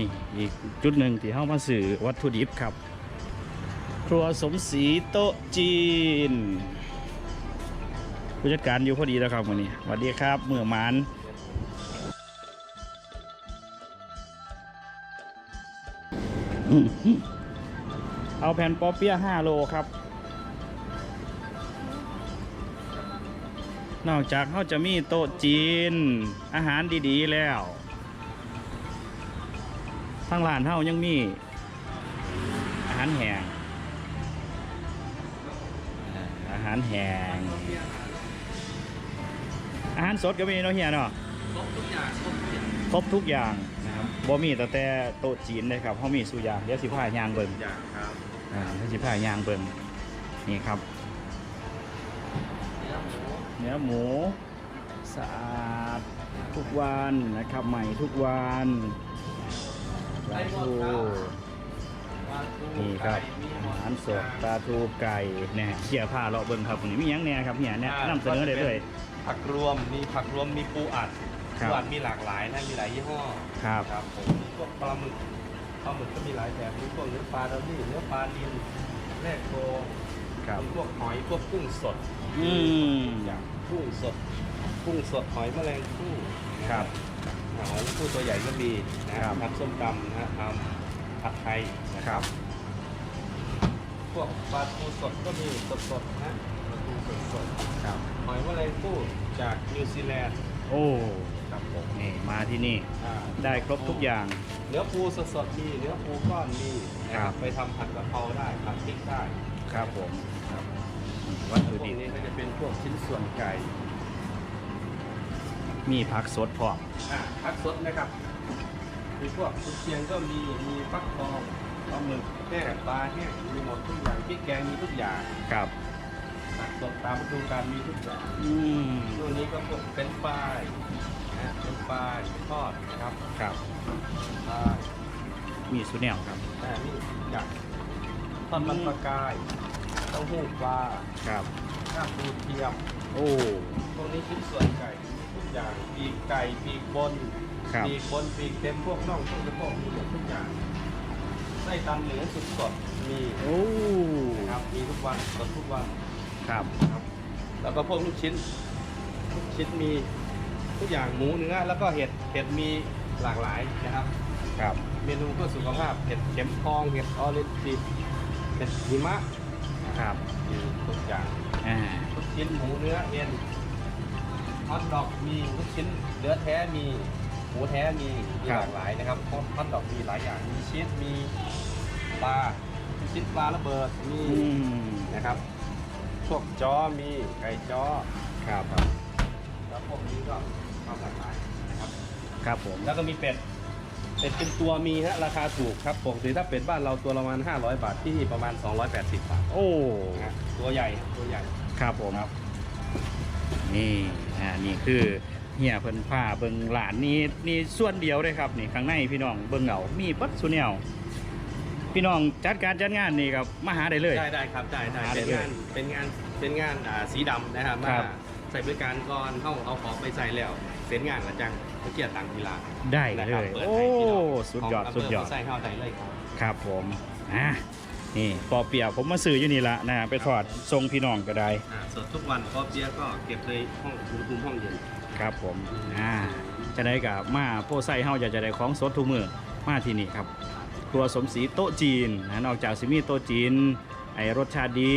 นี่อีกจุดหนึ่งที่เข้ามาสื่อวัตถุดิบครับ ครัวสมศรีโต๊ะจีน ผู้จัดการอยู่พอดีแล้วครับวันนี้สวัสดีครับเมื่อมานเอาแผ่นปอเปี๊ยะ5โลครับ นอกจากเขาจะมีโต๊ะจีน อาหารดีๆแล้ว ทางร้านเฮายังมี อาหารแห้งอ่าอาหารแห้งอาหารสดก็มีเนาะเฮียเนาะครบทุกอย่างครบทุกอย่างครบทุกอย่างนะครับบ่มีแต่แต่โต๊ะจีนเลยครับเฮามีสุอย่างเดี๋ยวสิพายางเบิ่งอย่างครับอ่าเดี๋ยวสิพายางเบิ่งนี่ครับเนื้อหมูเนื้อหมูสะอาดทุกวันนะครับใหม่ทุกวัน ปลาทูปลาทูนี่ครับไก่มีอาหมดหารสดปลาทูไก่เนี่ยเขี่ยผ้าเราะเบิ่งครับวันนี้มีหยังแหน่ครับเนี่ยเนี่ยนำเสนอได้เลย ผักรวมมีผักรวมมีปูอัดครับปูอัดมีหลากหลายนะมีหลายยี่ห้อครับ ครับผมมีพวกปลาหมึกปลาหมึกก็มีหลายแบบมีพวกเนื้อปลาดอลลี่เนื้อปลาดินแรกโกครับมีพวกหอยพวกกุ้งสดอืม อย่างกุ้งสด กุ้งสดหอยแมลงภู่ครับ หอยผู้ตัวใหญ่ก็มีนะครับทำส้มตำนะฮะทำผัดไทยนะคครัรับบพวกปลาทูสดก็มีสดๆนะปลาทูสดครับ ๆหอยแมลงภู่จากนิวซีแลนด์โอ้ครับผมนี่มาที่นี่อ่าได้ครบทุกอย่าง เนื้อปูสดๆมีเนื้อปูก้อนมีนะครับไปทำผัดกะเพราได้ผัดพริกได้ ครับผมครับวัตถุพวดิกบนี้ก็จะเป็นพวกชิ้นส่วนไก่ มีผักสดพร้อมอ่าผักสดนะครับ มีพวกกุนเชียงก็มี มีฟักทองปลาหมึกแห้งปลาแห้งมีหมดทุกอย่างพริกแกงมีทุกอย่างครับผักสดตามฤดูกาลมีทุกอย่างอืมตัวนี้ก็พวกเป็นปลายนะเป็นปลายทอดนะครับครับ ปลายมีสุดแนวครับอ่านี่อย่างทอดมันปลากาย เต้าหู้ปลาครับ ข้าวปูเทียมโอ้ตรงนี้ชิ้นส่วนไก่มีทุกอย่างปีกไก่ปีกบนครับ ปีกบนปีกเต็มพวกน่องพวกสะโพกมีหมดทุกอย่างไส้ตันเหนือสุดสดมีโอ้นะครับมีทุกวันสดทุกวันครับครับ แล้วก็พวกลูกชิ้นลูกชิ้นมีทุกอย่างหมูเนื้อแล้วก็เห็ดเห็ดมีหลากหลายนะครับ ครับ เมนูเพื่อสุขภาพเห็ดเข็มทองเห็ดออเรนจิเห็ดหิมะ ครับมีทุกอย่างอ่าลูกชิ้นหมูเนื้อเอ็นฮอทดอกมีลูกชิ้นเนื้อแท้มีหมูแท้มีมีหลากหลายนะครับฮอทฮอทดอกมีหลายอย่างมีชีสมีปลาลูกชิ้นปลาระเบิดมีอืมนะครับพวกจ้อมีไก่จ้อครับแล้วพวกนี้ก็ความหลากหลายนะครับครับผมแล้วก็มีเป็ด เป็ดเป็นตัวมีฮะราคาถูกครับปกติถ้าเป็ดบ้านเราตัวละประมาณ 500 บาทที่นี่ประมาณ 280 บาทโอ้นะฮะตัวใหญ่ตัวใหญ่ ครับผมครับ นี่อ่านี่คือเฮียเพิ่นผ้าเบิ่งหลานนี่นี่ส่วนเดียวเลยครับนี่ข้างในพี่น้องเบิ่งเหงามีปัดสุแนวพี่น้องจัดการจัดงานนี่ครับมาหาได้เลย ได้ได้ครับได้ได้หาได้เป็นเลยงานเป็นงานเป็นงานอ่าสีดำนะครับครัมาบ ใส่บริการก่อนเข้าเอาของไปใส่แล้วเสร็จงานแล้วจังเมื่อกี้ต่างกีฬาได้นะเลครับยเปิดโอ้ให้พี่น้องสุดยอดของสุดยอดำเภใส่เข้าได้เลยครับ ครับผมอะนี่ปอเปียกผมมาซื้ออยู่นี่ละนะไปทอดทรงพี่น้องก็ได้อ่าสดทุกวันก็เบียร์ก็เก็บเลยห้องอุณหภูมิห้องเย็นครับผมอ่าจะได้กับมาโพไซเฮาอยากจะได้ของสดทุกมือมาที่นี่ครับ ครัวสมศรีโต๊ะจีนนะนอกจากสิมีโต๊ะจีน ไอ้รสชาติดี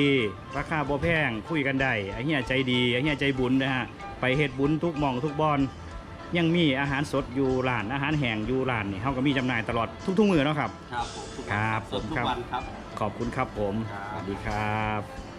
ราคาบ่แพงคุยกันได้ไอ้เฮียใจดีไอ้เฮียใจบุญนะฮะไปเฮ็ดบุญทุกหมองทุกบอนยังมีอาหารสดอยู่ร้านอาหารแห้งอยู่ร้านนี่เฮาก็มีจำหน่ายตลอดทุกๆมื้อเนาะครับ ครับผมทุกวันครับสดทุครักบวันครับ ขอบคุณครับผมครับสวัสดีครับ